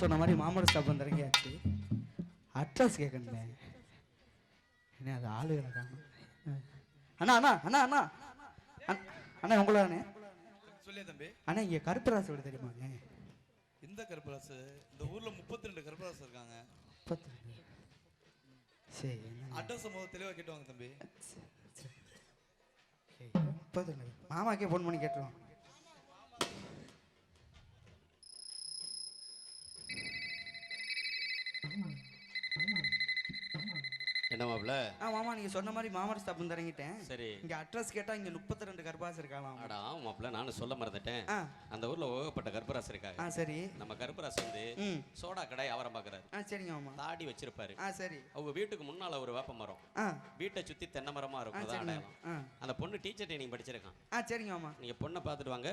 சொன்ன மாதிரி மாமர stop வந்துறங்கியாச்சு address கேட்கணுமே என்ன அது ஆளுகளை காணும் அண்ணா அண்ணா அண்ணா அண்ணா. அண்ணா, அண்ணா உங்களை தானே? சொல்லியா தம்பி? அண்ணா இங்கே கருப்பராசு வீடு தெரியுமாங்க இந்த கருப்பராசு? இந்த ஊர்ல முப்பத்தி ரெண்டு கருப்பராசு இருக்காங்க. முப்பத்தி ரெண்டு. சரி? அட்ரஸ் முதல்ல தெளிவா கேட்டுவாங்க தம்பி. முப்பத்தி ரெண்டு. மாமாக்கே ஃபோன் பண்ணி கேட்டுருவோம். என்ன மாப்பிள? ஆ மாமா நீங்க சொன்ன மாதிரி மாமர ஸ்டாப் வந்து இறங்கிட்டேன். சரி. இங்க அட்ரஸ் கேட்டா இங்க முப்பத்தி ரெண்டு கருப்பாசு இருக்கலாம் அடா மாப்பிள நானும் சொல்ல மறந்துட்டேன். அந்த ஊர்ல ஓகப்பட்ட கருப்பராசு இருக்காங்க. ஆ சரி. நம்ம கருப்பராசு வந்து சோடா கடை வியாபாரம் பார்க்கறாரு ஆ சரிங்க மாமா. தாடி வச்சிருப்பாரு. ஆ சரி. அவங்க வீட்டுக்கு முன்னால ஒரு வேப்ப மரம். வீட்டை சுத்தி தென்னை மரமா இருக்கும் அடையாளம். அந்த பொண்ணு டீச்சர் ட்ரைனிங் படிச்சிருக்கான். ஆ சரிங்க மாமா. நீங்க பொண்ணை பார்த்துட்டு வாங்க.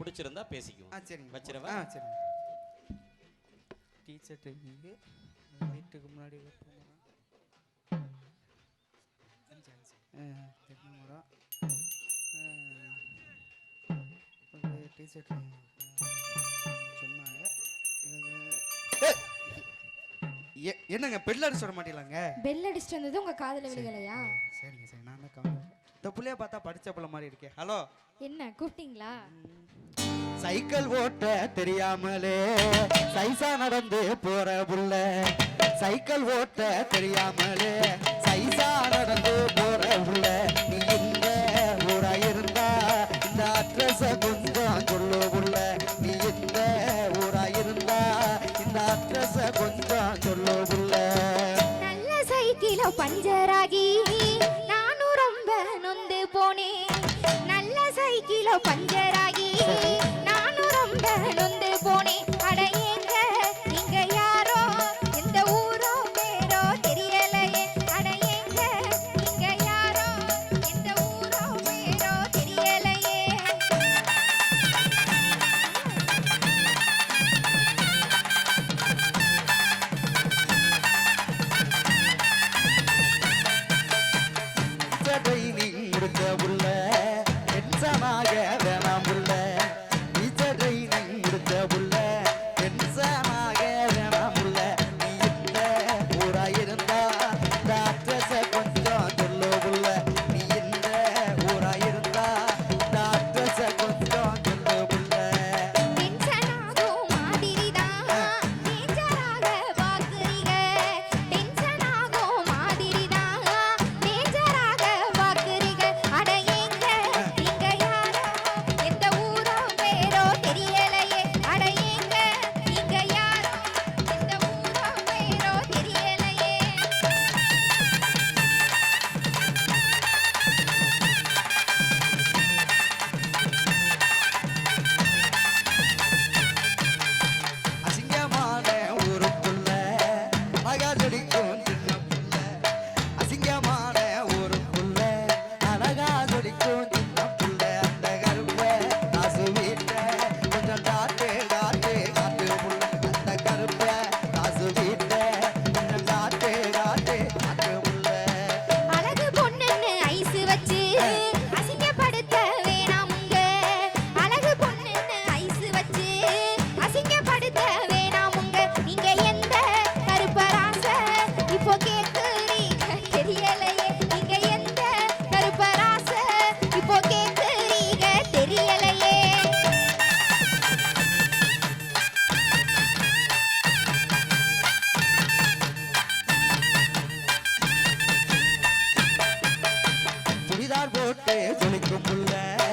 பிடிச்சிருந்தா பேசிக்குவோம். ஆ சரிங்க வச்சிரவா? ஆ சரிங்க டீச்சர் ட்ரைனிங்கு வீட்டுக்கு முன்னாடி வைப்போம். தென்னை மரம் ட்ரைனிங் சொன்னாங்க. என்னங்க பெல்லர் சொல்ல மாட்டீங்களாங்க? பெல் அடிச்சுட்டு வந்தது உங்க காதுல விழுகலையா? சரிங்க சரி நான் தான் கவலை இந்த புள்ளைய பார்த்தா படிச்ச புள்ள மாதிரி இருக்கே. ஹலோ என்ன கூப்பிட்டீங்களா? சைக்கிள் ஓட்ட தெரியாமலே சைசா நடந்து போற புள்ள. சைக்கிள் ஓட்ட தெரியாமலே சைசா நடந்து போற உள்ள நீ இந்த ஊரா இருந்தா? இந்த அட்ரஸ கொஞ்சம் சொல்லு உள்ள நீ இந்த ஊரா இருந்தா? இந்த அட்ரஸ கொஞ்சம் சொல்லு உள்ள. நல்ல சைக்கிளோ பஞ்சராகி the Chocolate.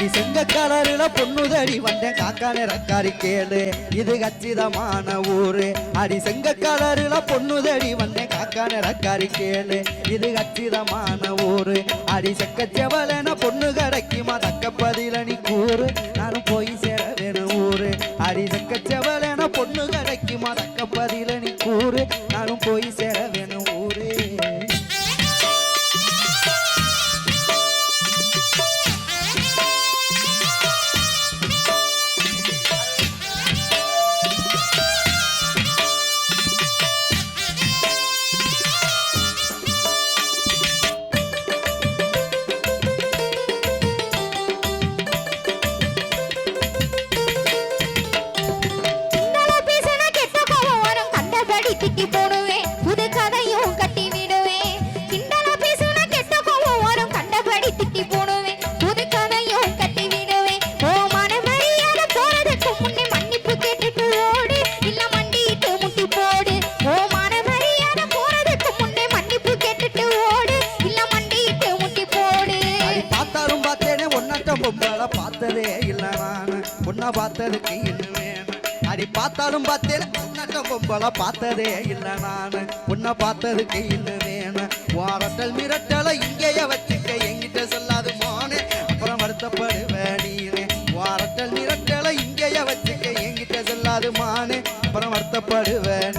அடி செங்க கலரில பொண்ணுதடி வந்தேன் காக்கானே ரக்காரி கேளு. இது கச்சிதமான ஊரு. அடி செங்க கலரில பொண்ணுதடி வந்தேன் காக்கானே ரக்காரி கேளு. இது கச்சிதமான ஊரு. அடி செக்க செவலன பொண்ணு கடைக்குமா? தக்க பதில நீ கூறு. நானும் போய் சேர வேணும் ஊரு. அடி செக்க செவலன பொண்ணு கடைக்குமா? தக்க பதில நீ கூறு. நானும் போய் சேர வேணும் பார்த்ததே இல்லை நான் உன்னை பார்த்ததுக்கு இன்னும் அடி பார்த்தாலும் பார்த்தேன் ஒன்னாட்டம் பொம்பளை பார்த்ததே இல்லை நான் உன்னை பார்த்ததுக்கு இன்னும் வேணும் வாரட்டல் மிரட்டலை இங்கேயே வச்சுக்க எங்கிட்ட சொல்லாது போனே அப்புறம் வருத்தப்படுவேன் நீனே வாரட்டல் மிரட்டலை இங்கேயே வச்சுக்க எங்கிட்ட சொல்லாது மானே. அப்புறம் வருத்தப்படுவேன்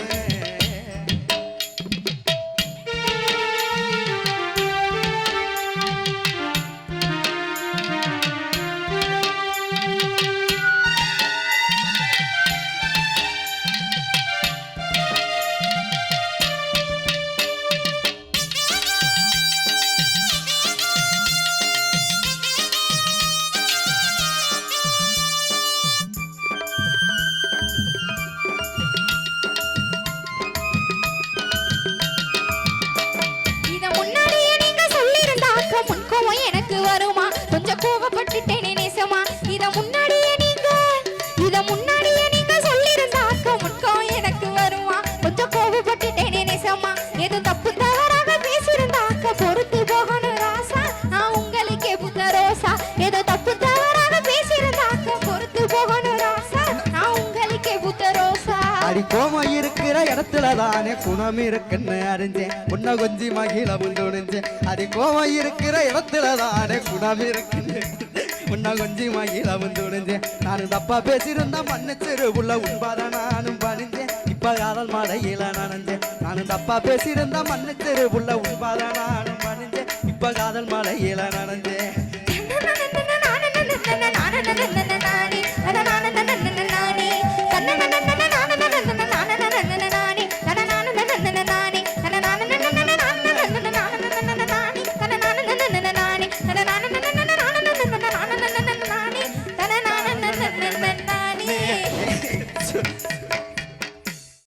இடத்துல தானே குணம் இருக்குன்னு அறிஞ்சேன். உன்னை கொஞ்சி மகிழ துணிஞ்சேன் அது கோவம் இருக்கிற இடத்துல தானே குணம் இருக்குன்னு உன்னை கொஞ்சி மகிழ துணிஞ்சேன் நானும் தப்பா பேசியிருந்தா மன்னிச்சிரு உள்ள உண்பாத நானும் பணிஞ்சேன் இப்ப காதல் மழையில நனைஞ்சேன். நானும் தப்பா பேசியிருந்தா மன்னிச்சிரு உள்ள உண்பாத நானும் பணிஞ்சேன் இப்ப காதல் மழையில நனைஞ்சேன்.